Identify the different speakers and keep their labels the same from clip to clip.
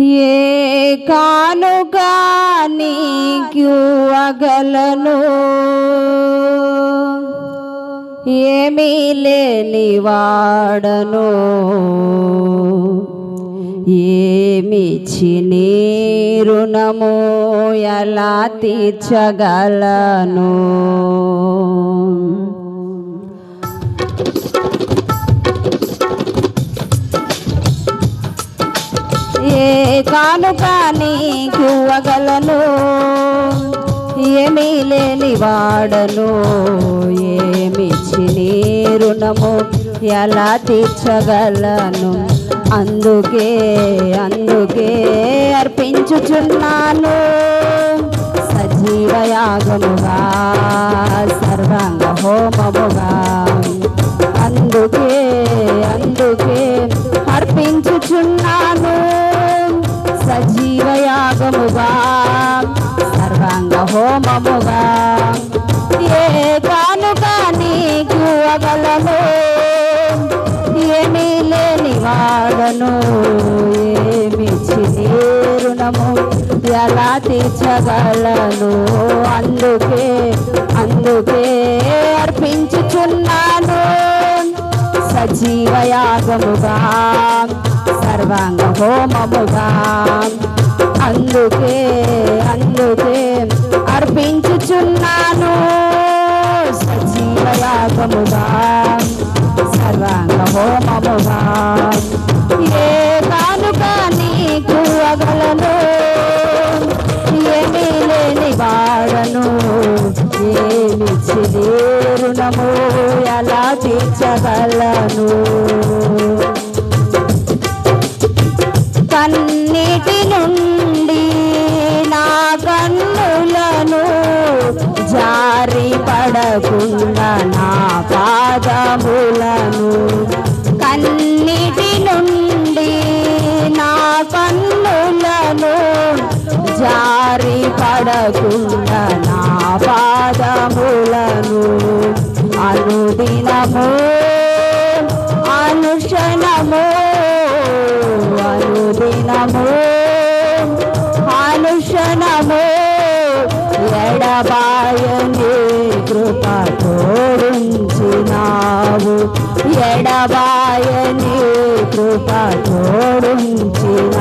Speaker 1: ఏ కానుక నీకు అగలను? ఏమీ లేని వాడను. ఏమిచ్చి నీ రుణము? ఎలా తీర్చగలను? కానుక నీకు ఇవ్వగలను ఏమీ లేని వాడను ఏమిచ్చి నీ రుణము ఎలా తీర్చగలను? అందుకే అందుకే అర్పించుచున్నాను. సజీవయాగముగా సర్వాంగ హోమముగా అందుకే అందుకే అర్పించుచున్నాను. జీవయాగముగా సర్వాంగ హోమముగా ఏ కానుక నీకు అగలను ఏమీ లేని వాడను ఏమిచ్చి నీ రుణము ఎలా తీర్చగలను? అందుకే అందుకే అర్పించుచున్నాను. సజీవయాగముగా సర్వాంగ హోమముగా అందుకే అందుకే అర్పించుచున్నాను సజీవయాగముగా. సర్వాంగ హోమముగా ఏ కానుక నీకు అగలను? ఏమీ లేని వాడను? ఏమిచ్చి రుణము? ఎలా తీర్చగలను? కన్నిటి నుండి నా కన్నులను జారి పడకుండా నా పాదములను కన్నిటి నుండి నా కన్నులను జారి పడకుండా అనుక్షణము అనుక్షణము ఎడబాయని కృప తోడుంచినావు ఎడబాయని కృప తోడుంచినావు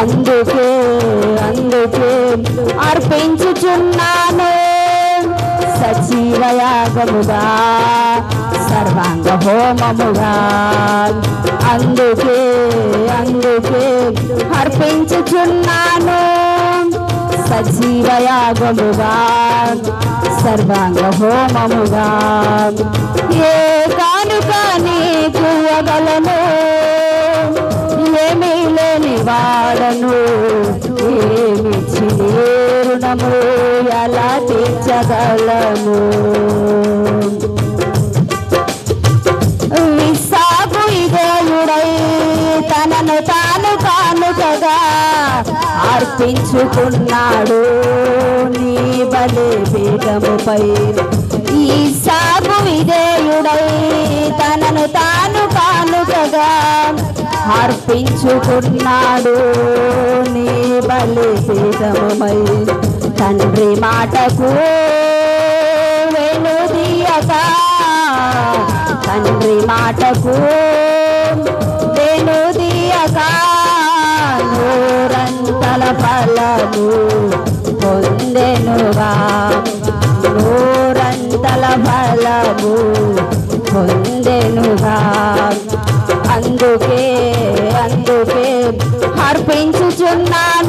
Speaker 1: అందుకే అందుకే అర్పించుచున్నాను సజీవయాగముగా సర్వాంగ హోమముగా అందుకే అందుకే అర్పించుచున్నాను. సజీవయాగముగా సర్వాంగ హోమముగా ఏ కానుక నీకు అగలను ఏమీ లేని వాడను ఏమిచ్చి రుణము? తీర్చగలను విసాగు ఇదేయుడై తనను తాను కానుకగా అర్పించుకున్నాడు. నీ బలే పీఠముపై ఈ సాగు విధేయుడై తనను తాను కానుకగా అర్పించుకున్నాడు. నీ బలి పీఠముపై తండ్రి మాటకు వెనుదీయక తండ్రి మాటకు వెనుదీయక నూరంతల ఫలము పొందెనుగా. నూరంతల ఫలము పొందెనుగా. అందుకే అందుకే అర్పించుచున్నాను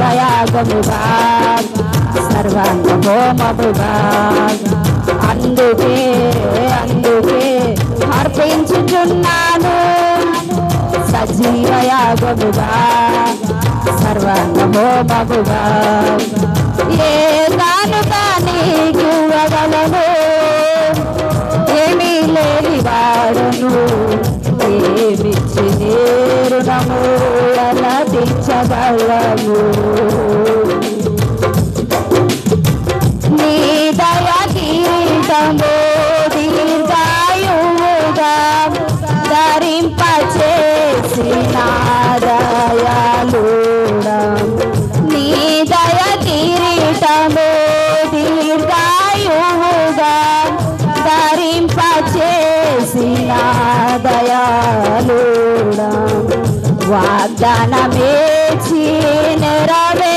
Speaker 1: సజీవయాగముగా సర్వాంగ హోమముగా అందుకే అందుకే అర్పించుచున్నాను సజీవయాగముగా సర్వాంగ హోమముగా ఏ కానుక నీకు వగలను ఏమీ లేని వాడను ఏమిచ్చి నేరునము ఎలా నీ దయ కిరీటము దీర్ఘాయువుగా ధరింపచేసి దయాళుడా నీ దయ కిరీటము దీర్ఘాయువుగా ధరింపచేసిన దయాళుడా వాగ్దానమేచి నెరవేర్చుచున్నావు.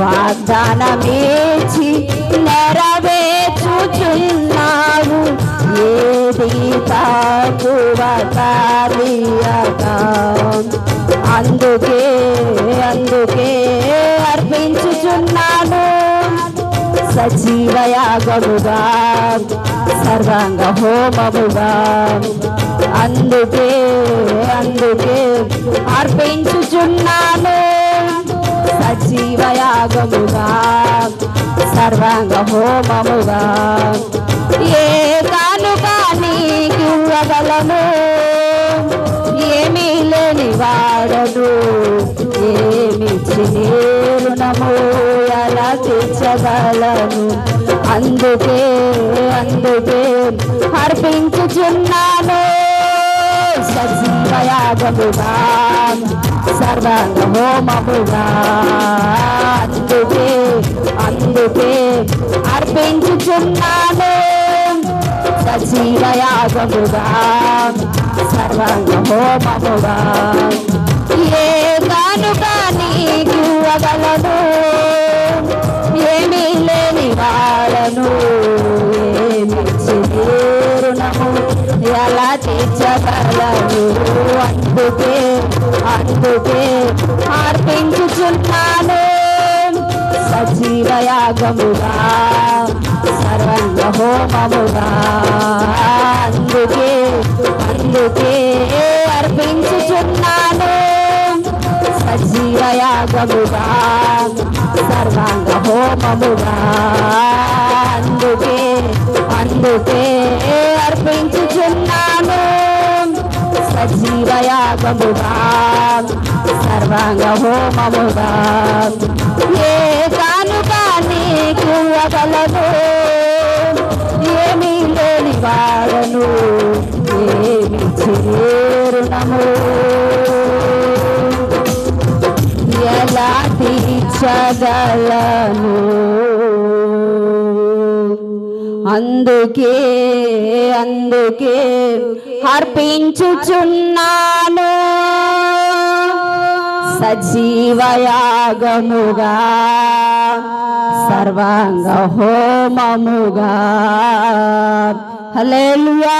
Speaker 1: వాగ్దానమేచి నెరవేర్చుచున్నావు. ఏది తక్కువ కార్యక అందుకే అందుకే అర్పించుచున్నాను. సజీవయాగముగా సర్వాంగ హోమముగా అందుకే అందుకే అర్పించుచున్నాను సజీవయాగముగా సర్వాంగ హోమముగా ఏ కానుక నీకు ఇవ్వగలను ఏమీ లేని వాడను ఏమి రుణము ఎలా తీర్చగలను అందుకే అందుకే అర్పించుచున్నాను సజీవయాగముగా సర్వాంగ అందుకే అందుకే అర్పించుచున్నాను. సజీవయాగముగా సర్వాంగ ఏ కానుక నీకు ఇవ్వగలను ఏమీ లేని వాళ్ళను ఏమి ఎలా తీర్చగలను అందుకే అందుకే అర్పించుచున్నాను సజీవయాగముగా సర్వంగ హోమముగా అందుకే అందుకే అర్పించుచున్నాను సజీవయాగముగా సర్వాంగ హోమముగా అందుకే అందుకే అర్పించుచున్నాను. సజీవయాగముగా సర్వాంగ హోమముగా ఏ కానుక నీకు ఇవ్వగలను ఏమీ లేని వాడను ఏమి చేరునము. ఎలా తీర్చగలను అందుకే అందుకే అర్పించుచున్నాను. సజీవయాగముగా సర్వాంగ హోమముగా హల్లెలూయా.